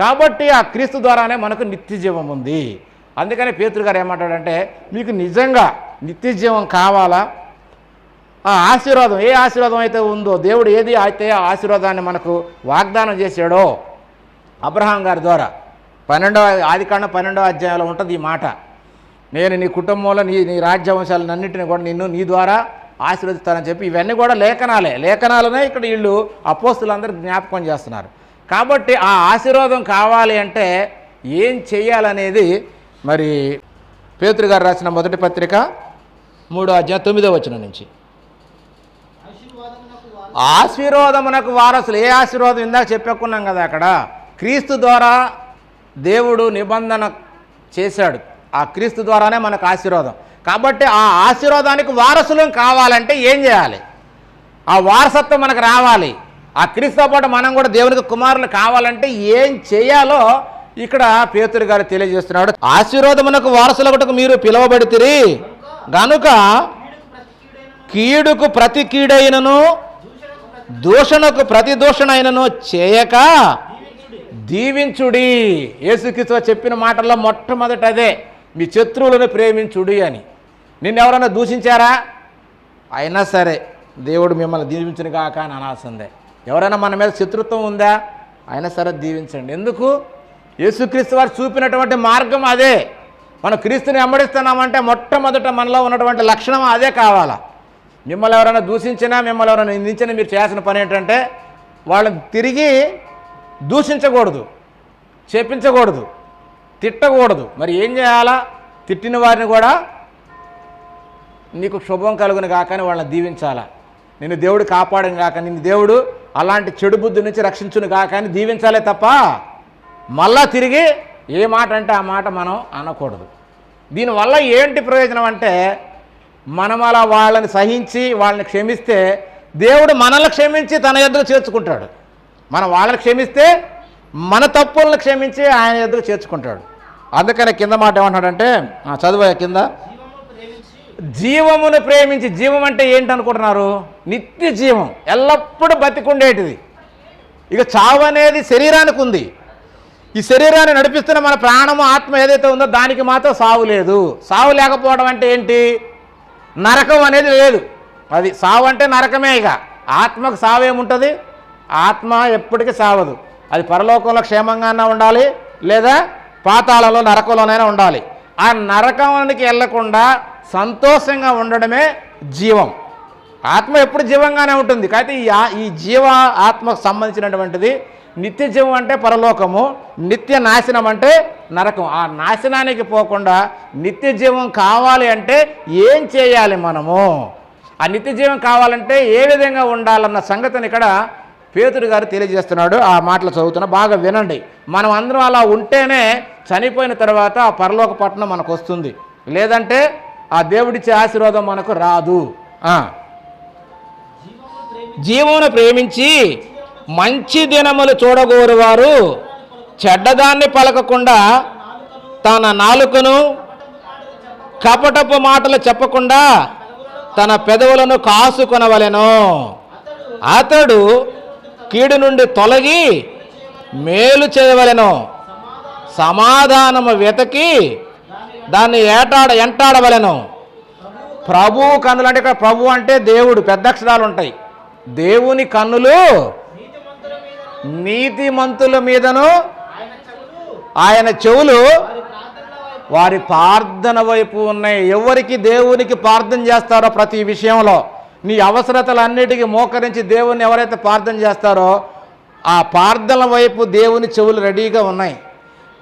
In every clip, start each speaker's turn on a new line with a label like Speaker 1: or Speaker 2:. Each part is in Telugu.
Speaker 1: కాబట్టి ఆ క్రీస్తు ద్వారానే మనకు నిత్య జీవం ఉంది. అందుకని పేతురు గారు ఏమంటాడంటే మీకు నిజంగా నిత్య జీవం కావాలా? ఆ ఆశీర్వాదం ఏ ఆశీర్వాదం అయితే ఉందో దేవుడు ఏది అయితే ఆ ఆశీర్వాదాన్ని మనకు వాగ్దానం చేశాడో అబ్రహాం గారి ద్వారా. పన్నెండవ ఆదికాండం పన్నెండవ అధ్యాయంలో ఉంటుంది ఈ మాట. నేను నీ కుటుంబంలో నీ నీ రాజ్యవంశాలన్నింటినీ కూడా నిన్ను నీ ద్వారా ఆశీర్వదిస్తానని చెప్పి ఇవన్నీ కూడా లేఖనాలే. లేఖనాలనే ఇక్కడ వీళ్ళు అపోస్తులందరూ జ్ఞాపకం చేస్తున్నారు. కాబట్టి ఆ ఆశీర్వాదం కావాలి అంటే ఏం చేయాలనేది మరి పేతురు గారు రాసిన మొదటి పత్రిక మూడో అధ్యాయం తొమ్మిదో వచ్చిన నుంచి. ఆశీర్వాదమునకు వారసులు ఏ ఆశీర్వాదం? ఇందాక చెప్పుకున్నాం కదా అక్కడ. క్రీస్తు ద్వారా దేవుడు నిబంధన చేశాడు. ఆ క్రీస్తు ద్వారానే మనకు ఆశీర్వాదం. కాబట్టి ఆ ఆశీర్వాదానికి వారసులం కావాలంటే ఏం చేయాలి? ఆ వారసత్వం మనకు రావాలి. ఆ క్రీస్తుతో పాటు మనం కూడా దేవునికి కుమారులు కావాలంటే ఏం చేయాలో ఇక్కడ పేతురు గారు తెలియజేస్తున్నాడు. ఆశీర్వాదమునకు వారసులకుటకు మీరు పిలువబడితిరి. గనుక కీడుకు ప్రతి కీడైనను దూషణకు ప్రతి దూషణ చేయక దీవించుడి. యేసుక్రీస్తు చెప్పిన మాటల్లో మొట్టమొదట అదే మీ శత్రువులను ప్రేమించుడి అని. నిన్ను ఎవరైనా దూషించారా? అయినా సరే దేవుడు మిమ్మల్ని దీవించిన కాక అని అనాల్సిందే. ఎవరైనా మన మీద శత్రుత్వం ఉందా? అయినా సరే దీవించండి. ఎందుకు? యేసుక్రీస్తు వారు చూపినటువంటి మార్గం అదే. మనం క్రీస్తుని వెంబడిస్తున్నామంటే మొట్టమొదట మనలో ఉన్నటువంటి లక్షణం అదే కావాలా? మిమ్మల్ని ఎవరైనా దూషించినా మిమ్మల్ని ఎవరైనా నిందించినా మీరు చేయాల్సిన పని ఏంటంటే వాళ్ళని తిరిగి దూషించకూడదు చెప్పించకూడదు తిట్టకూడదు. మరి ఏం చేయాలా? తిట్టిన వారిని కూడా నీకు శుభం కలుగును కాకని వాళ్ళని దీవించాలా? నిన్ను దేవుడు కాపాడను కాక నిన్ను దేవుడు అలాంటి చెడు బుద్ధి నుంచి రక్షించును కాక అని దీవించాలే తప్ప మళ్ళా తిరిగి ఏ మాట అంటే ఆ మాట మనం అనకూడదు. దీనివల్ల ఏంటి ప్రయోజనం అంటే మనం అలా వాళ్ళని సహించి వాళ్ళని క్షమిస్తే దేవుడు మనల్ని క్షమించి తన ఎదురు చేర్చుకుంటాడు. మనం వాళ్ళని క్షమిస్తే మన తప్పులను క్షమించి ఆయన ఎదురు చేర్చుకుంటాడు. అందుకని కింద మాట ఏమంటాడంటే ఆ, చదువు కింద. జీవమును ప్రేమించి జీవం అంటే ఏంటి అనుకుంటున్నారు నిత్య జీవం. ఎల్లప్పుడూ బతికుండేటిది. ఇక చావు అనేది శరీరానికి ఉంది. ఈ శరీరాన్ని నడిపిస్తున్న మన ప్రాణము ఆత్మ ఏదైతే ఉందో దానికి మాత్రం సావు లేదు. సావు లేకపోవడం అంటే ఏంటి? నరకం అనేది లేదు. అది సావు అంటే నరకమే ఇక. ఆత్మకు సావు ఏముంటుంది ఆత్మ ఎప్పటికీ సావదు. అది పరలోకంలో క్షేమంగానే ఉండాలి లేదా పాతాళంలో నరకంలోనైనా ఉండాలి. ఆ నరకానికి వెళ్ళకుండా సంతోషంగా ఉండడమే జీవం. ఆత్మ ఎప్పుడు జీవంగానే ఉంటుంది. కాబట్టి ఈ ఈ జీవ ఆత్మకు సంబంధించినటువంటిది నిత్య జీవం అంటే పరలోకము నిత్య నాశనం అంటే నరకం. ఆ నాశనానికి పోకుండా నిత్య జీవం కావాలి అంటే ఏం చేయాలి మనము? ఆ నిత్య జీవం కావాలంటే ఏ విధంగా ఉండాలన్న సంగతిని ఇక్కడ పేతుడు గారు తెలియజేస్తున్నాడు. ఆ మాటలు చదువుతున్నా బాగా వినండి. మనం అందరం అలా ఉంటేనే చనిపోయిన తర్వాత ఆ పరలోక పట్టణం మనకు వస్తుంది. లేదంటే ఆ దేవుడిచ్చే ఆశీర్వాదం మనకు రాదు. జీవమును ప్రేమించి మంచి దినములు చూడగోరు వారు చెడ్డదాన్ని పలకకుండా తన నాలుకను కపటపు మాటలు చెప్పకుండా తన పెదవులను కాసుకొనవలెను. అతడు కీడు నుండి తొలగి మేలు చేయవలెను. సమాధానము వెతకి దాన్ని ఏటాడ ఎంటాడవలెను. ప్రభు కన్నులు అంటే ఇక్కడ ప్రభు అంటే దేవుడు పెద్ద అక్షరాలు ఉంటాయి. దేవుని కన్నులు నీతిమంతుల మీదను ఆయన చెవులు వారి ప్రార్థన వైపు ఉన్నాయి. ఎవరికి దేవునికి ప్రార్థన చేస్తారో ప్రతి విషయంలో నీ అవసరతలన్నిటికీ మోకరించి దేవుని ఎవరైతే ప్రార్థన చేస్తారో ఆ ప్రార్థన వైపు దేవుని చెవులు రెడీగా ఉన్నాయి.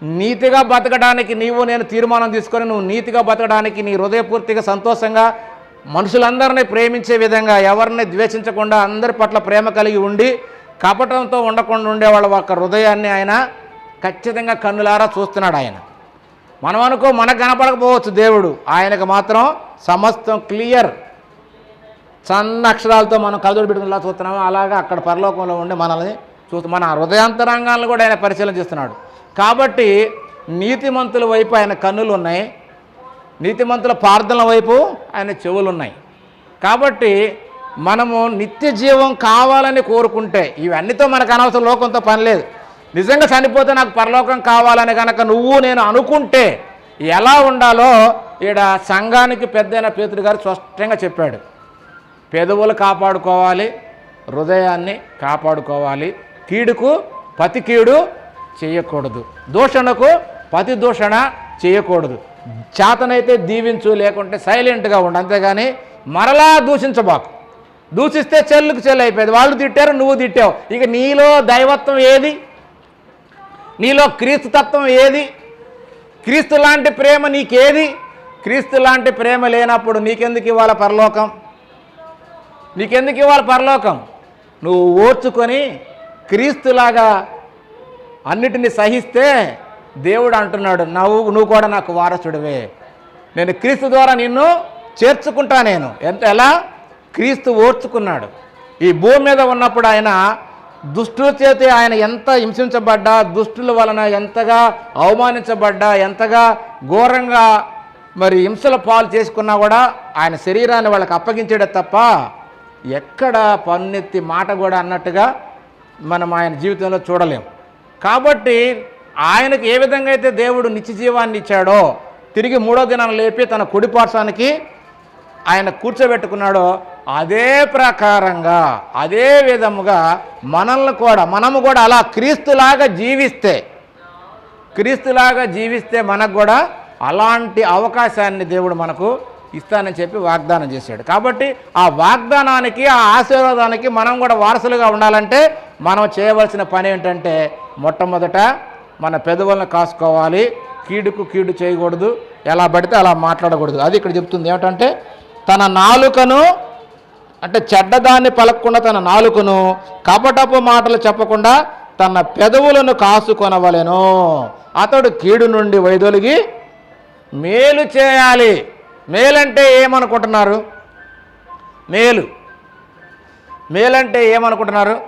Speaker 1: నీతిగా బతకడానికి నీవు నేను తీర్మానం తీసుకొని నువ్వు నీతిగా బతకడానికి నీ హృదయపూర్తిగా సంతోషంగా మనుషులందరినీ ప్రేమించే విధంగా ఎవరిని ద్వేషించకుండా అందరి పట్ల ప్రేమ కలిగి ఉండి కపటంతో ఉండకుండా ఉండే వాళ్ళ యొక్క హృదయాన్ని ఆయన ఖచ్చితంగా కన్నులారా చూస్తున్నాడు ఆయన. మనం అనుకో మనకు కనపడకపోవచ్చు దేవుడు. ఆయనకు మాత్రం సమస్తం క్లియర్. సన్న అక్షరాలతో మనం కలదోడు పెట్టుకునేలా చూస్తున్నాము? అలాగా అక్కడ పరలోకంలో ఉండి మనల్ని చూస్తూ మన హృదయాంతరంగాలను కూడా ఆయన పరిశీలన చేస్తున్నాడు. కాబట్టి నీతిమంతుల వైపు ఆయన కన్నులు ఉన్నాయి నీతిమంతుల ప్రార్థనల వైపు ఆయన చెవులు ఉన్నాయి కాబట్టి మనము నిత్య జీవం కావాలని కోరుకుంటే ఇవన్నీతో మనకు అనవసరం లోకంతో పని లేదు. నిజంగా చనిపోతే నాకు పరలోకం కావాలని కనుక నువ్వు నేను అనుకుంటే ఎలా ఉండాలో ఈడ సంఘానికి పెద్దైన పేతుడు గారు స్పష్టంగా చెప్పాడు. పెదవులు కాపాడుకోవాలి హృదయాన్ని కాపాడుకోవాలి. కీడుకు పతి కీడు చేయకూడదు. దూషణకు పతి దూషణ చేయకూడదు. చేతనైతే దీవించు లేకుంటే సైలెంట్గా ఉండు. అంతేగాని మరలా దూషించబాకు. దూషిస్తే చెల్లుకు చెల్లు అయిపోయింది. వాళ్ళు తిట్టారు నువ్వు తిట్టావు. ఇక నీలో దైవత్వం ఏది? నీలో క్రీస్తు తత్వం ఏది? క్రీస్తు లాంటి ప్రేమ నీకేది? క్రీస్తు లాంటి ప్రేమ లేనప్పుడు నీకెందుకు ఇవాళ పరలోకం? నీకెందుకు ఇవాళ పరలోకం? నువ్వు ఓర్చుకొని క్రీస్తులాగా అన్నిటిని సహిస్తే దేవుడు అంటున్నాడు నువ్వు నువ్వు కూడా నాకు వారసుడివే. నేను క్రీస్తు ద్వారా నిన్ను చేర్చుకుంటా నేను. ఎంత ఎలా? క్రీస్తు ఓర్చుకున్నాడు. ఈ భూమి మీద ఉన్నప్పుడు ఆయన దుష్టుల చేత ఆయన ఎంత హింసించబడ్డా దుష్టుల వలన ఎంతగా అవమానించబడ్డా ఎంతగా ఘోరంగా మరి హింసల పాలు చేసుకున్నా కూడా ఆయన శరీరాన్ని వాళ్ళకి అప్పగించాడే తప్ప ఎక్కడ పన్నెత్తి మాట కూడా అన్నట్టుగా మనం ఆయన జీవితంలో చూడలేం. కాబట్టి ఆయనకు ఏ విధంగా అయితే దేవుడు నిత్య జీవాన్ని ఇచ్చాడో తిరిగి మూడో దినాన్ని లేపి తన కుడిపార్శానికి ఆయన కూర్చోబెట్టుకున్నాడో అదే ప్రకారంగా అదే విధముగా మనల్ని కూడా మనము కూడా అలా క్రీస్తులాగా జీవిస్తే క్రీస్తులాగా జీవిస్తే మనకు కూడా అలాంటి అవకాశాన్ని దేవుడు మనకు ఇస్తానని చెప్పి వాగ్దానం చేశాడు. కాబట్టి ఆ వాగ్దానానికి ఆ ఆశీర్వాదానికి మనం కూడా వారసులుగా ఉండాలంటే మనం చేయవలసిన పని ఏంటంటే మొట్టమొదట మన పెదవులను కాసుకోవాలి. కీడుకు కీడు చేయకూడదు. ఎలా పడితే అలా మాట్లాడకూడదు. అది ఇక్కడ చెప్తుంది. ఏమిటంటే తన నాలుకను అంటే చెడ్డదాన్ని పలకకుండా తన నాలుకను కపటపు మాటలు చెప్పకుండా తన పెదవులను కాసుకొనవలెను. అతడు కీడు నుండి వైదొలిగి మేలు చేయాలి. మేలంటే ఏమనుకుంటున్నారు? మేలు. మేలంటే ఏమనుకుంటున్నారు?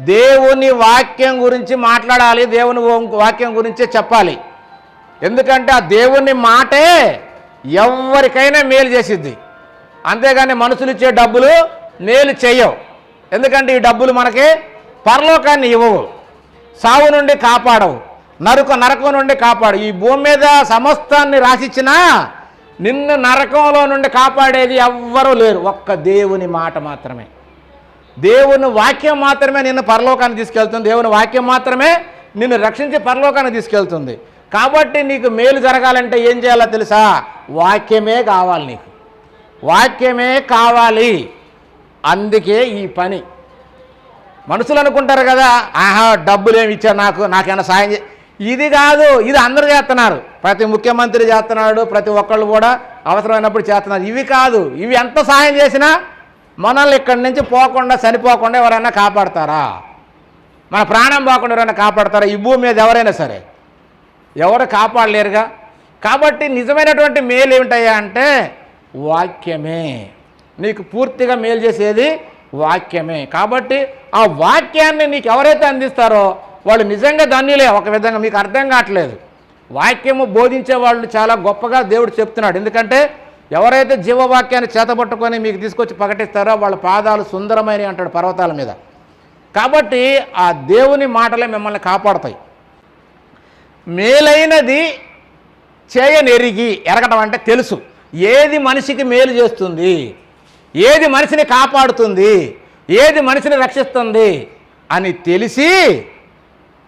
Speaker 1: దేవుని వాక్యం గురించి మాట్లాడాలి దేవుని వాక్యం గురించే చెప్పాలి. ఎందుకంటే ఆ దేవుని మాటే ఎవరికైనా మేలు చేసిద్ది. అంతేగాని మనుషులు ఇచ్చే డబ్బులు మేలు చేయవు. ఎందుకంటే ఈ డబ్బులు మనకి పరలోకాన్ని ఇవ్వవు. సావు నుండి కాపాడవు. నరక నరకం నుండి కాపాడు ఈ భూమి మీద సమస్తాన్ని రాసిచ్చినా నిన్ను నరకంలో నుండి కాపాడేది ఎవ్వరూ లేరు. ఒక్క దేవుని మాట మాత్రమే. దేవుని వాక్యం మాత్రమే నిన్ను పరలోకాన్ని తీసుకెళ్తుంది. దేవుని వాక్యం మాత్రమే నిన్ను రక్షించి పరలోకాన్ని తీసుకెళ్తుంది. కాబట్టి నీకు మేలు జరగాలంటే ఏం చేయాలో తెలుసా? వాక్యమే కావాలి నీకు. వాక్యమే కావాలి. అందుకే ఈ పని. మనుషులు అనుకుంటారు కదా ఆహా డబ్బులు ఏమి ఇచ్చారు నాకు నాకేమైనా సాయం చే ఇది కాదు ఇది అందరూ చేస్తున్నారు. ప్రతి ముఖ్యమంత్రి చేస్తున్నాడు ప్రతి ఒక్కళ్ళు కూడా అవసరమైనప్పుడు చేస్తున్నారు. ఇవి కాదు ఇవి ఎంత సహాయం చేసినా మనల్ని ఇక్కడి నుంచి పోకుండా చనిపోకుండా ఎవరైనా కాపాడతారా? మన ప్రాణం పోకుండా ఎవరైనా కాపాడతారా? ఈ భూమి మీద ఎవరైనా సరే. ఎవరు కాపాడలేరుగా? కాబట్టి నిజమైనటువంటి మేలు ఏమిటయ్యా అంటే వాక్యమే. నీకు పూర్తిగా మేలు చేసేది వాక్యమే. కాబట్టి ఆ వాక్యాన్ని నీకు ఎవరైతే అందిస్తారో వాళ్ళు నిజంగా ధన్యులే. ఒక విధంగా మీకు అర్థం కావట్లేదు. వాక్యము బోధించే వాళ్ళు చాలా గొప్పగా దేవుడు చెప్తున్నాడు. ఎందుకంటే ఎవరైతే జీవవాక్యాన్ని చేతపట్టుకొని మీకు తీసుకొచ్చి ప్రకటిస్తారో వాళ్ళ పాదాలు సుందరమైన అంటాడు పర్వతాల మీద. కాబట్టి ఆ దేవుని మాటలే మిమ్మల్ని కాపాడతాయి. మేలైనది చేయనెరిగి ఎరగడం అంటే తెలుసు. ఏది మనిషికి మేలు చేస్తుంది ఏది మనిషిని కాపాడుతుంది ఏది మనిషిని రక్షిస్తుంది అని తెలిసి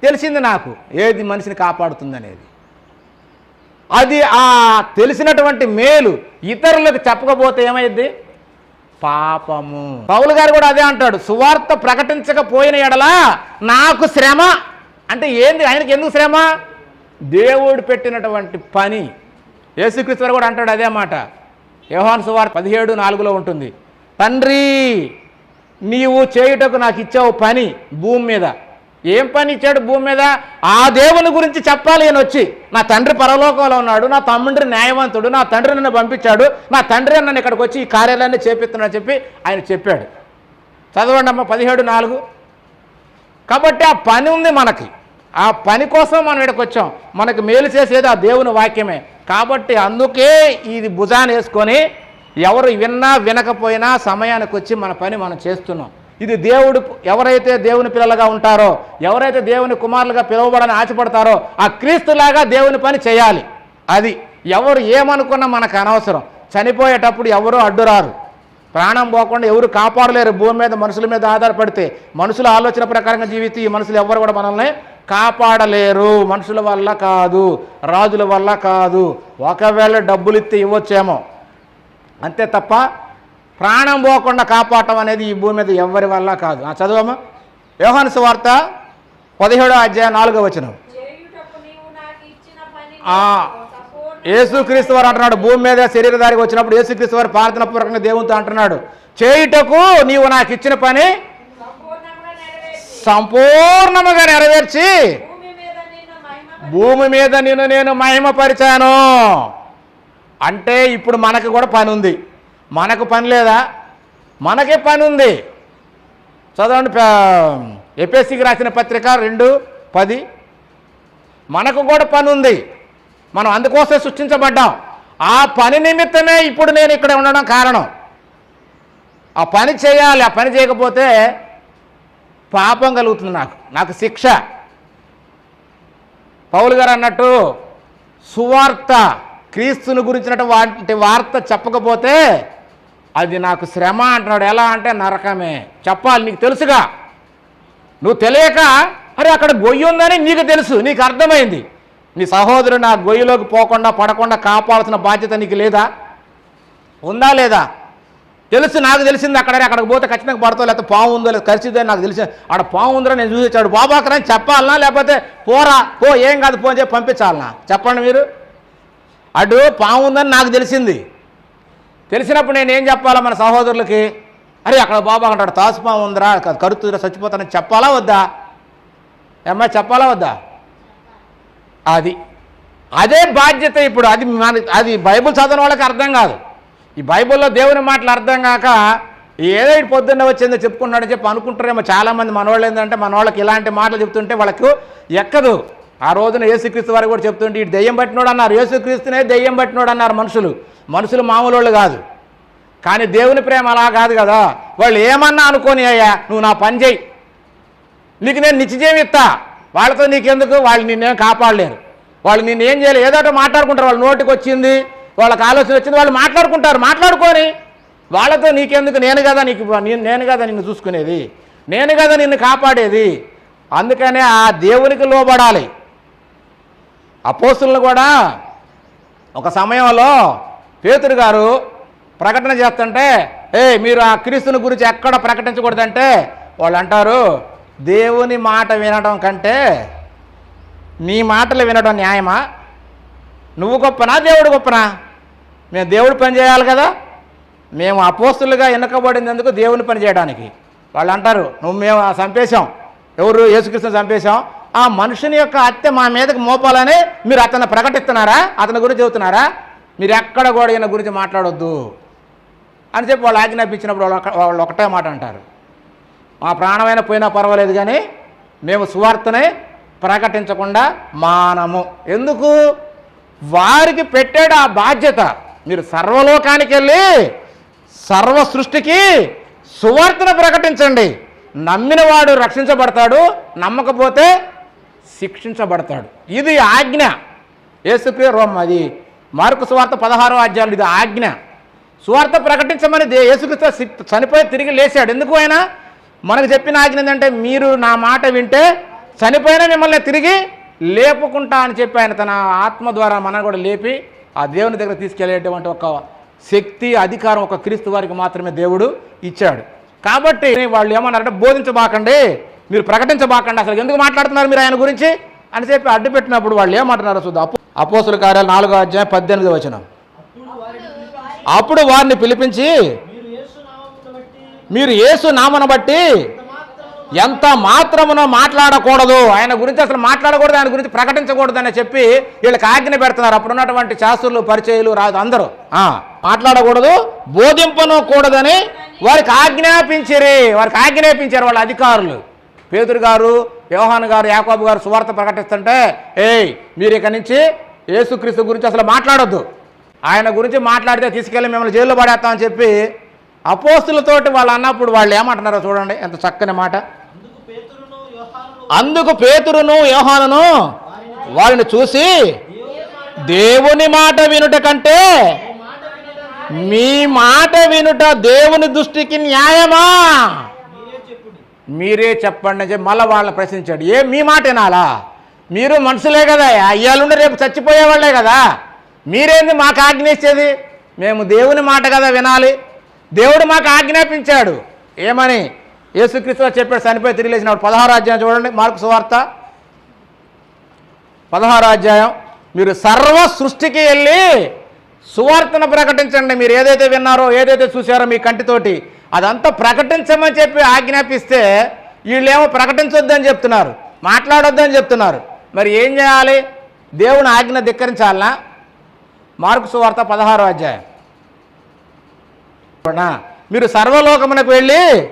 Speaker 1: తెలిసింది నాకు. ఏది మనిషిని కాపాడుతుంది అనేది అది ఆ తెలిసినటువంటి మేలు ఇతరులకు చెప్పకపోతే ఏమైంది పాపము. పౌలు గారు కూడా అదే అంటాడు సువార్త ప్రకటించకపోయిన ఎడలా నాకు శ్రమ. అంటే ఏంది ఆయనకి ఎందుకు శ్రమ? దేవుడు పెట్టినటువంటి పని. యేసుక్రీస్తు కూడా అంటాడు అదే మాట. యోహాన్ సువార్త పదిహేడు నాలుగులో ఉంటుంది తండ్రి నీవు చేయుటకు నాకు ఇచ్చావు పని భూమి మీద. ఏం పని ఇచ్చాడు భూమి మీద? ఆ దేవుని గురించి చెప్పాలి అని వచ్చి నా తండ్రి పరలోకంలో ఉన్నాడు నా తమ్ముండ్రి న్యాయవంతుడు నా తండ్రి నన్ను పంపించాడు నా తండ్రి నన్ను ఇక్కడికి వచ్చి ఈ కార్యాలయాన్ని చేపిస్తున్నాడు చెప్పి ఆయన చెప్పాడు. చదవండి అమ్మ పదిహేడు నాలుగు. కాబట్టి ఆ పని ఉంది మనకి. ఆ పని కోసం మనం ఇక్కడికి వచ్చాం. మనకు మేలు చేసేది ఆ దేవుని వాక్యమే. కాబట్టి అందుకే ఇది భుజాన్ని వేసుకొని ఎవరు విన్నా వినకపోయినా సమయానికి వచ్చి మన పని మనం చేస్తున్నాం. ఇది దేవుడు ఎవరైతే దేవుని పిల్లలుగా ఉంటారో ఎవరైతే దేవుని కుమారులుగా పిలువబడని ఆశపడతారో ఆ క్రీస్తులాగా దేవుని పని చేయాలి. అది ఎవరు ఏమనుకున్నా మనకు అనవసరం. చనిపోయేటప్పుడు ఎవరూ అడ్డురారు ప్రాణం పోకుండా ఎవరు కాపాడలేరు. భూమి మీద మనుషుల మీద ఆధారపడితే మనుషుల ఆలోచన ప్రకారంగా జీవిస్తే ఈ మనుషులు ఎవరు కూడా మనల్ని కాపాడలేరు. మనుషుల వల్ల కాదు రాజుల వల్ల కాదు. ఒకవేళ డబ్బులు ఇస్తే ఇవ్వచ్చేమో. అంతే తప్ప ప్రాణం పోకుండా కాపాడటం అనేది ఈ భూమి మీద ఎవరి వల్ల కాదు. ఆ చదువమ్మా. యోహాను సువార్త పదిహేడో అధ్యాయం నాలుగో.
Speaker 2: సంపూర్ణ
Speaker 1: యేసుక్రీస్తు వారు అంటున్నాడు భూమి మీద శరీరధారికి వచ్చినప్పుడు యేసుక్రీస్తు వారు ప్రార్థన పూర్వకంగా దేవునితో అంటున్నాడు చేయుటకు నీవు నాకు ఇచ్చిన పని సంపూర్ణముగా నెరవేర్చి.
Speaker 2: భూమి మీద నిన్ను
Speaker 1: నేను మహిమపరిచాను. అంటే ఇప్పుడు మనకు కూడా పని ఉంది. మనకు పని లేదా? మనకే పని ఉంది. చదవండి ఎపిఎస్సికి రాసిన పత్రిక రెండు పది. మనకు కూడా పని ఉంది. మనం అందుకోసం సృష్టించబడ్డాం. ఆ పని నిమిత్తమే ఇప్పుడు నేను ఇక్కడ ఉండడం కారణం. ఆ పని చేయాలి ఆ పని చేయకపోతే పాపం కలుగుతుంది నాకు. నాకు శిక్ష. పౌలు గారు అన్నట్టు సువార్త క్రీస్తుని గురించినటువంటి వార్త చెప్పకపోతే అది నాకు శ్రమ అంటున్నాడు. ఎలా అంటే నరకమే. చెప్పాలి నీకు తెలుసుగా. నువ్వు తెలియక అరే అక్కడ గొయ్యి ఉందని నీకు తెలుసు నీకు అర్థమైంది. నీ సహోదరుడు నా గొయ్యిలోకి పోకుండా పడకుండా కాపాడాల్సిన బాధ్యత నీకు లేదా? ఉందా లేదా? తెలుసు నాకు తెలిసింది అక్కడ అక్కడికి పోతే ఖచ్చితంగా పడతావు లేకపోతే పాము ఉందో లేదా ఖర్చుదో నాకు తెలిసి అక్కడ పాము ఉందో నేను చూసేచాడు బాబాకరా చెప్పాలనా లేకపోతే పోరా పో ఏం కాదు పో చెప్పి పంపించాలనా? చెప్పండి మీరు. అటు పాము ఉందని నాకు తెలిసింది. తెలిసినప్పుడు నేను ఏం చెప్పాలా మన సహోదరులకి? అరే అక్కడ బాబా అంటాడు తాసుపాము ఉందిరా కరుతురా చచ్చిపోతానని చెప్పాలా వద్దా? ఏమ్మా చెప్పాలా వద్దా? అది. అదే బాధ్యత ఇప్పుడు అది మన అది బైబిల్ చదవని వాళ్ళకి అర్థం కాదు. ఈ బైబిల్లో దేవుని మాటలు అర్థం కాక ఏదో ఇటు పొద్దున్న వచ్చిందో చెప్పుకున్నాడని చెప్పి అనుకుంటారేమో చాలామంది మనవాళ్ళు ఏంటంటే మనవాళ్ళకి ఇలాంటి మాటలు చెప్తుంటే వాళ్ళకు ఎక్కదు. ఆ రోజున యేసుక్రీస్తు వారు కూడా చెప్తుంటే ఇటు దెయ్యం పట్టినోడు అన్నారు యేసుక్రీస్తునే దెయ్యం పట్టినోడు అన్నారు మనుషులు. మనుషులు మామూలు వాళ్ళు కాదు. కానీ దేవుని ప్రేమ అలా కాదు కదా. వాళ్ళు ఏమన్నా అనుకోని అయ్యా నువ్వు నా పని చేయి నీకు నేను నిత్యజీవం ఇస్తా. వాళ్ళతో నీకెందుకు? వాళ్ళు నిన్నేం కాపాడలేరు. వాళ్ళు నిన్ను ఏం ఏదో ఒకటి మాట్లాడుకుంటారు. వాళ్ళు నోటికి వచ్చింది వాళ్ళకి ఆలోచన వచ్చింది వాళ్ళు మాట్లాడుకుంటారు. మాట్లాడుకొని వాళ్ళతో నీకెందుకు? నేను కదా నీకు నేను- నేను కదా నిన్ను చూసుకునేది. నేను కదా నిన్ను కాపాడేది. అందుకనే ఆ దేవునికి లోబడాలి. అపోస్తులను కూడా ఒక సమయంలో పేతురు గారు ప్రకటన చేస్తుంటే ఏ మీరు ఆ క్రీస్తుని గురించి ఎక్కడ ప్రకటించకూడదంటే వాళ్ళు అంటారు దేవుని మాట వినడం కంటే నీ మాటలు వినడం న్యాయమా? నువ్వు గొప్పనా దేవుడు గొప్పనా? మేము దేవుడు పని చేయాలి కదా? మేము అపోస్తులుగా ఎన్నుకబడినందుకు దేవుని పని చేయడానికి. వాళ్ళు అంటారు నువ్వు మేము ఆ చంపేశాం. ఎవరు? యేసుకృష్ణ చంపేశాం. ఆ మనుషుని యొక్క హత్య మా మీదకి మోపాలని మీరు అతన్ని ప్రకటిస్తున్నారా? అతని గురించి చెబుతున్నారా? మీరు ఎక్కడ కూడా ఈయన గురించి మాట్లాడొద్దు అని చెప్పి వాళ్ళు ఆజ్ఞాపించినప్పుడు వాళ్ళు వాళ్ళు ఒకటే మాట అంటారు. మా ప్రాణమైన పోయినా పర్వాలేదు కానీ మేము సువార్తనే ప్రకటించకుండా మానము. ఎందుకు? వారికి పెట్టాడు ఆ బాధ్యత. మీరు సర్వలోకానికి వెళ్ళి సర్వ సృష్టికి సువార్తను ప్రకటించండి. నమ్మినవాడు రక్షించబడతాడు నమ్మకపోతే శిక్షించబడతాడు. ఇది ఆజ్ఞ. ఏసుక్రియ రోమ్ అది. మార్కు సువార్త పదహారో అధ్యాయులు ఇది ఆజ్ఞ. సువార్త ప్రకటించమని దే యేసుక్రీస్తు చనిపోయి తిరిగి లేచాడు ఎందుకు ఆయన? మనకు చెప్పిన ఆజ్ఞ ఏంటంటే మీరు నా మాట వింటే చనిపోయినా మిమ్మల్ని తిరిగి లేపుకుంటా అని చెప్పి ఆయన తన ఆత్మ ద్వారా మనం కూడా లేపి ఆ దేవుని దగ్గర తీసుకెళ్ళేటువంటి ఒక శక్తి అధికారం ఒక క్రీస్తు వారికి మాత్రమే దేవుడు ఇచ్చాడు. కాబట్టి వాళ్ళు ఏమన్నారంటే బోధించబాకండి మీరు ప్రకటించబాకండి. అసలు ఎందుకు మాట్లాడుతున్నారు మీరు ఆయన గురించి? అని చెప్పి అడ్డు పెట్టినప్పుడు వాళ్ళు ఏమంటున్నారో చూద్దాం. అపోసుల కార్యాలు నాలుగో అధ్యాయం పద్దెనిమిది వచనం. అప్పుడు వారిని పిలిపించి
Speaker 3: మీరు యేసు బట్టి
Speaker 1: నామను బట్టి ఎంత మాత్రమునో మాట్లాడకూడదు. ఆయన గురించి అసలు మాట్లాడకూడదు ఆయన గురించి ప్రకటించకూడదు అని చెప్పి వీళ్ళకి ఆజ్ఞ పెడుతున్నారు. అప్పుడు ఉన్నటువంటి శాస్త్రులు పరిచయలు రాదు అందరూ. మాట్లాడకూడదు బోధింపను కూడదని వారికి ఆజ్ఞాపించరే. వారికి ఆజ్ఞాపించారు వాళ్ళ అధికారులు. పేదరు గారు యోహాన్ గారు యాకోబు గారు సువార్త ప్రకటిస్తుంటే ఏయ్ మీరు ఇక్కడి నుంచి యేసుక్రీస్తు గురించి అసలు మాట్లాడొద్దు. ఆయన గురించి మాట్లాడితే తీసుకెళ్ళి మిమ్మల్ని జైల్లో పడేస్తామని చెప్పి అపోస్తులతోటి వాళ్ళు అన్నప్పుడు వాళ్ళు ఏమంటున్నారో చూడండి ఎంత చక్కని మాట.
Speaker 3: అందుకు పేతురును యోహానును
Speaker 1: వారిని చూసి దేవుని మాట వినుట కంటే మీ మాట వినుట దేవుని దృష్టికి న్యాయమా?
Speaker 3: మీరే చెప్పండి
Speaker 1: అని చెప్పి మళ్ళీ వాళ్ళని ప్రశ్నించాడు. ఏ మీ మాట వినాలా? మీరు మనుషులే కదా అయ్యాలుండి రేపు చచ్చిపోయేవాళ్ళే కదా. మీరేంది మాకు ఆజ్ఞించేది మేము దేవుని మాట కదా వినాలి. దేవుడు మాకు ఆజ్ఞాపించాడు. ఏమని? యేసుక్రీస్తు చెప్పాడు చనిపోయి తిరిగి లేచినప్పుడు పదహారు అధ్యాయం చూడండి మార్కు సువార్త. పదహారు అధ్యాయం. మీరు సర్వ సృష్టికి వెళ్ళి సువార్తను ప్రకటించండి. మీరు ఏదైతే విన్నారో ఏదైతే చూసారో మీ కంటితోటి అదంతా ప్రకటించమని చెప్పి ఆజ్ఞాపిస్తే వీళ్ళేమో ప్రకటించొద్దని చెప్తున్నారు మాట్లాడొద్దని చెప్తున్నారు. మరి ఏం చేయాలి? దేవుని ఆజ్ఞ ధిక్కరించాలనా? మార్కు సువార్త పదహారో అధ్యాయం? మీరు సర్వలోకమునకు వెళ్ళి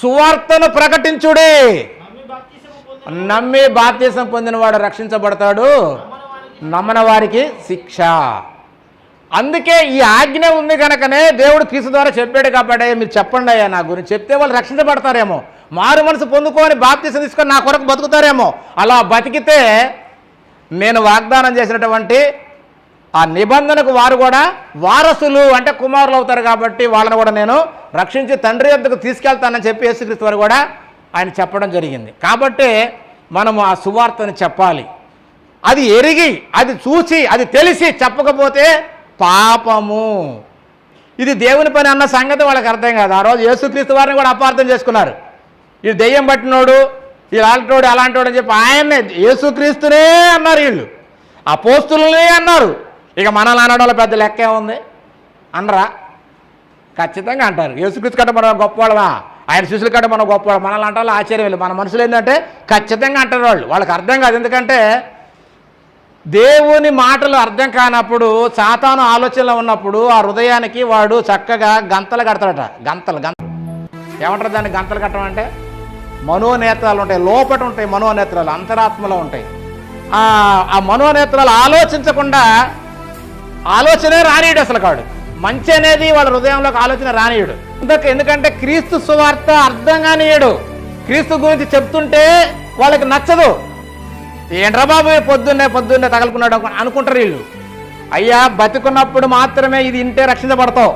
Speaker 3: సువార్తను ప్రకటించుడి. నమ్మి
Speaker 1: బాప్తీసం పొందినవాడు రక్షించబడతాడు.
Speaker 3: నమ్మని వారికి
Speaker 1: శిక్ష. అందుకే ఈ ఆజ్ఞ ఉంది కనుకనే దేవుడు క్రీస్తు ద్వారా చెప్పాడు కాబట్టి మీరు చెప్పండి అయ్యా నా గురించి. చెప్తే వాళ్ళు రక్షించబడతారేమో. మారు మనసు పొందుకొని బాప్తీసం తీసుకొని నా కొరకు బతుకుతారేమో. అలా బతికితే నేను వాగ్దానం చేసినటువంటి ఆ నిబంధనకు వారు కూడా వారసులు అంటే కుమారులు అవుతారు కాబట్టి వాళ్ళని కూడా నేను రక్షించి తండ్రి వద్దకు తీసుకెళ్తానని చెప్పి యేసుక్రీస్తు వారు కూడా ఆయన చెప్పడం జరిగింది. కాబట్టి మనము ఆ సువార్తను చెప్పాలి. అది ఎరిగి అది చూసి అది తెలిసి చెప్పకపోతే పాపము. ఇది దేవుని పని అన్న సంగతి వాళ్ళకి అర్థం కాదు. ఆ రోజు యేసుక్రీస్తు వారిని కూడా అపార్థం చేసుకున్నారు. ఇది దెయ్యం పట్టినోడు ఈ అలాంటోడు అలాంటోడు అని చెప్పి ఆయన్నే యేసుక్రీస్తునే అన్నారు వీళ్ళు. అపోస్తులనే అన్నారు. ఇక మనల్ని అనడంలో పెద్ద లెక్కే ఉంది అనరా? ఖచ్చితంగా అంటారు. యేసుక్రీస్తు కంటే మనం గొప్పవాళ్ళమా? ఆయన శిష్యుల కంటే మనం గొప్పవాళ్ళు. మనల్ని అంటారు ఆశ్చర్యం మన మనుషులు ఏంటంటే ఖచ్చితంగా అంటారు వాళ్ళు. వాళ్ళకి అర్థం కాదు. ఎందుకంటే దేవుని మాటలు అర్థం కానప్పుడు సాతాను ఆలోచనలో ఉన్నప్పుడు ఆ హృదయానికి వాడు చక్కగా గంతలు కడతాడట. గంతలు గంతలు ఏమంటారు దాన్ని గంతలు కట్టడం అంటే? మనోనేత్రాలు ఉంటాయి. లోపట ఉంటాయి మనోనేత్రాలు అంతరాత్మలో ఉంటాయి. ఆ మనోనేత్రాలు ఆలోచించకుండా ఆలోచనే రానియుడు అసలు కాడు. మంచి అనేది వాళ్ళ హృదయంలోకి ఆలోచన రానియుడు. ఎందుకంటే క్రీస్తు సువార్త అర్థం కానియుడు. క్రీస్తు గురించి చెప్తుంటే వాళ్ళకి నచ్చదు. ఏంట్రా బాబు పొద్దున్నే పొద్దున్నే తగులుకున్నాడు అనుకుంటారు వీళ్ళు. అయ్యా బతికున్నప్పుడు మాత్రమే ఇది ఇంటే రక్షించబడతావు.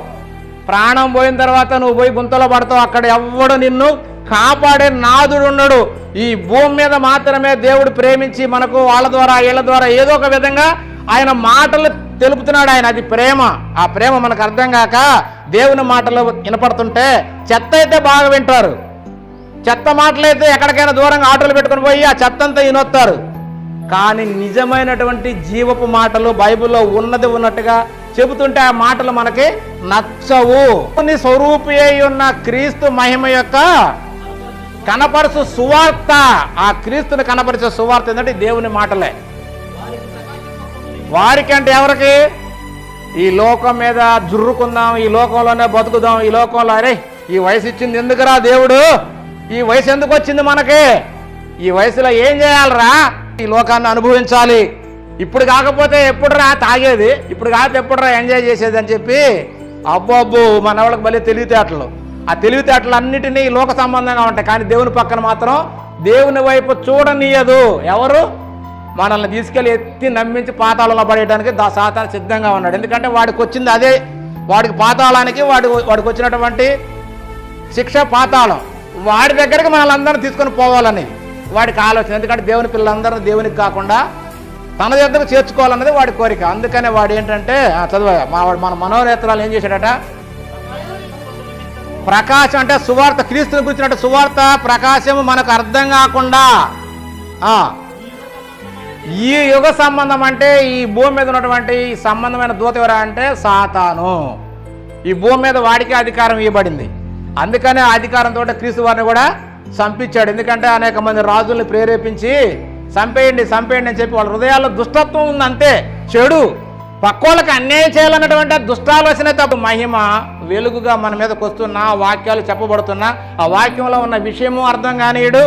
Speaker 1: ప్రాణం పోయిన తర్వాత నువ్వు పోయి గుంతలో పడతావు. అక్కడ ఎవ్వడు నిన్ను కాపాడే నాదుడు ఉన్నాడు ఈ భూమి మీద మాత్రమే దేవుడు ప్రేమించి మనకు వాళ్ళ ద్వారా వీళ్ళ ద్వారా ఏదో ఒక విధంగా ఆయన మాటలు తెలుపుతున్నాడు ఆయన. అది ప్రేమ. ఆ ప్రేమ మనకు అర్థం కాక దేవుని మాటలు వినపడుతుంటే చెత్త అయితే బాగా వింటారు. చెత్త మాటలైతే ఎక్కడికైనా దూరంగా ఆటోలు పెట్టుకొని పోయి ఆ చెత్త అంతా వినొత్తారు కానీ నిజమైనటువంటి జీవపు మాటలు బైబిల్లో ఉన్నది ఉన్నట్టుగా చెబుతుంటే ఆ మాటలు మనకి నచ్చవు. కొన్ని స్వరూపి అయి ఉన్న క్రీస్తు మహిమ యొక్క కనపరుచు సువార్త ఆ క్రీస్తుని కనపరిచే సువార్త ఏంటంటే దేవుని మాటలే. వారికి అంటే ఎవరికి? ఈ లోకం మీద జుర్రుకుందాం ఈ లోకంలోనే బతుకుదాం ఈ లోకంలో అరే ఈ వయసు ఇచ్చింది ఎందుకురా దేవుడు? ఈ వయసు ఎందుకు వచ్చింది మనకి? ఈ వయసులో ఏం చేయాలరా? ఈ లోకాన్ని అనుభవించాలి. ఇప్పుడు కాకపోతే ఎప్పుడురా తాగేది? ఇప్పుడు కాకపోతే ఎప్పుడురా ఎంజాయ్ చేసేది అని చెప్పి అబ్బో అబ్బో మన వాళ్ళకి భలే తెలివితేటలు. ఆ తెలివితేటలు అన్నిటినీ లోక సంబంధంగా ఉంటాయి. కానీ దేవుని పక్కన మాత్రం దేవుని వైపు చూడనీయదు. ఎవరు? మనల్ని తీసుకెళ్ళి ఎత్తి నమ్మించి పాతాళంలో పడేయడానికి దా సాతాన సిద్ధంగా ఉన్నాడు. ఎందుకంటే వాడికి వచ్చింది అదే. వాడికి పాతాళానికి వాడి వాడికి వచ్చినటువంటి శిక్ష పాతాళం. వాడి దగ్గరికి మనల్ని అందరం తీసుకొని పోవాలని. వాడికి ఆలోచన. ఎందుకంటే దేవుని పిల్లలందరూ దేవునికి కాకుండా తన దగ్గర చేర్చుకోవాలన్నది వాడి కోరిక. అందుకనే వాడు ఏంటంటే చదువు మా వాడు మన మనోనేత్రాలు ఏం చేశాడట? ప్రకాశం అంటే సువార్త క్రీస్తుని గురించినట్టు సువార్త ప్రకాశము మనకు అర్థం కాకుండా ఆ, ఈ యుగ సంబంధం అంటే ఈ భూమి మీద ఉన్నటువంటి ఈ సంబంధమైన దూత ఎవరా అంటే సాతాను. ఈ భూమి మీద వాడికే అధికారం ఇవ్వబడింది. అందుకనే ఆ అధికారంతో క్రీస్తు వారిని కూడా చంపించాడు ఎందుకంటే అనేక మంది రాజుల్ని ప్రేరేపించి చంపేయండి చంపేయండి అని చెప్పి వాళ్ళ హృదయాల్లో దుష్టత్వం ఉంది అంతే. చెడు. పక్కోళ్ళకి అన్యాయం చేయాలన్నటువంటి దుష్టాలోచన తప్ప మహిమ వెలుగుగా మన మీదకు వస్తున్న వాక్యాలు చెప్పబడుతున్న ఆ వాక్యంలో ఉన్న విషయము అర్థం కానీయుడు.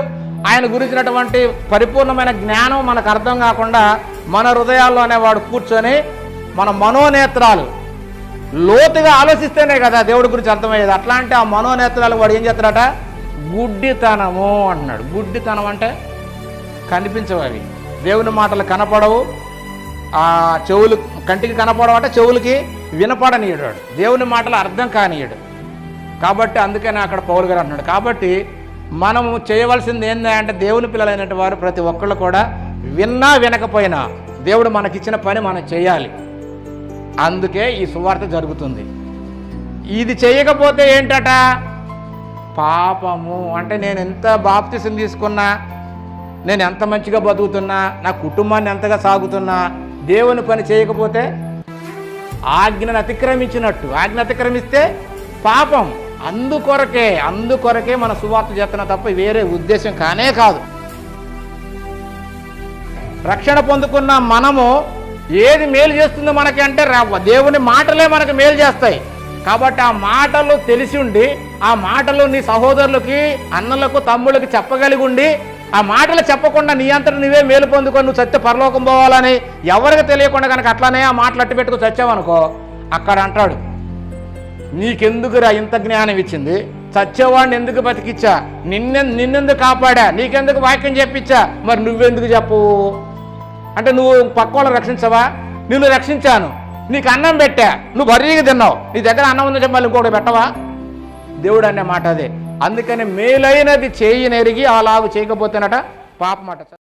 Speaker 1: ఆయన గురించినటువంటి పరిపూర్ణమైన జ్ఞానం మనకు అర్థం కాకుండా మన హృదయాల్లోనే వాడు కూర్చొని మన మనోనేత్రాలు లోతుగా ఆలోచిస్తేనే కదా దేవుడి గురించి అర్థమయ్యేది. అట్లాంటి ఆ మనోనేత్రాలు వాడు ఏం చేస్తాడట? గుడ్డితనము అంటున్నాడు. గుడ్డితనం అంటే కనిపించవు అవి. దేవుని మాటలు కనపడవు. ఆ చెవులు కంటికి కనపడవు అంటే చెవులకి వినపడనీయడు. దేవుని మాటలు అర్థం కానీయడు. కాబట్టి అందుకని అక్కడ పౌరు గారు అంటున్నాడు. కాబట్టి మనము చేయవలసింది ఏంటంటే దేవుని పిల్లలైనటువంటి వారు ప్రతి ఒక్కళ్ళు కూడా విన్నా వినకపోయినా దేవుడు మనకిచ్చిన పని మనం చేయాలి. అందుకే ఈ సువార్త జరుగుతుంది. ఇది చేయకపోతే ఏంటట? పాపము. అంటే నేను ఎంత బాప్తిసం తీసుకున్నా నేను ఎంత మంచిగా బతుకుతున్నా నా కుటుంబాన్ని ఎంతగా సాగుతున్నా దేవుని పని చేయకపోతే ఆజ్ఞను అతిక్రమించినట్టు. ఆజ్ఞ అతిక్రమిస్తే పాపం. అందుకొరకే అందుకొరకే మన సువార్త చేస్తున్నా తప్ప వేరే ఉద్దేశం కానే కాదు. రక్షణ పొందుకున్న మనము ఏది మేలు చేస్తుందో మనకి అంటే రా- దేవుని మాటలే మనకు మేలు చేస్తాయి. కాబట్టి ఆ మాటలు తెలిసి ఉండి ఆ మాటలు నీ సహోదరులకి అన్నలకు తమ్ముళ్ళకి చెప్పగలిగి ఉండి ఆ మాటలు చెప్పకుండా నీ అంతట నువ్వే మేలు పొందుకొని నువ్వు సత్య పరలోకం పోవాలని ఎవరికి తెలియకుండా కనుక అట్లానే ఆ మాటలు అట్టు పెట్టుకు చచ్చావనుకో అక్కడ అంటాడు నీకెందుకురా ఇంత జ్ఞానం ఇచ్చింది? చచ్చేవాడిని ఎందుకు బతికిచ్చా? నిన్నె నిన్నెందుకు కాపాడా? నీకెందుకు వాక్యం చెప్పించా మరి నువ్వెందుకు చెప్పు? అంటే నువ్వు పక్క వాళ్ళు రక్షించవా? నిన్ను రక్షించాను. నీకు అన్నం పెట్టా నువ్వు భర్రీగా తిన్నావు. నీ దగ్గర అన్నం ఉందని చెప్పి మళ్ళీ ఇంకోటి పెట్టవా? దేవుడు అనే మాట అదే. అందుకని మేలైనది చేయనెరిగి అలాగు చేయకపోతేనట పాపమాట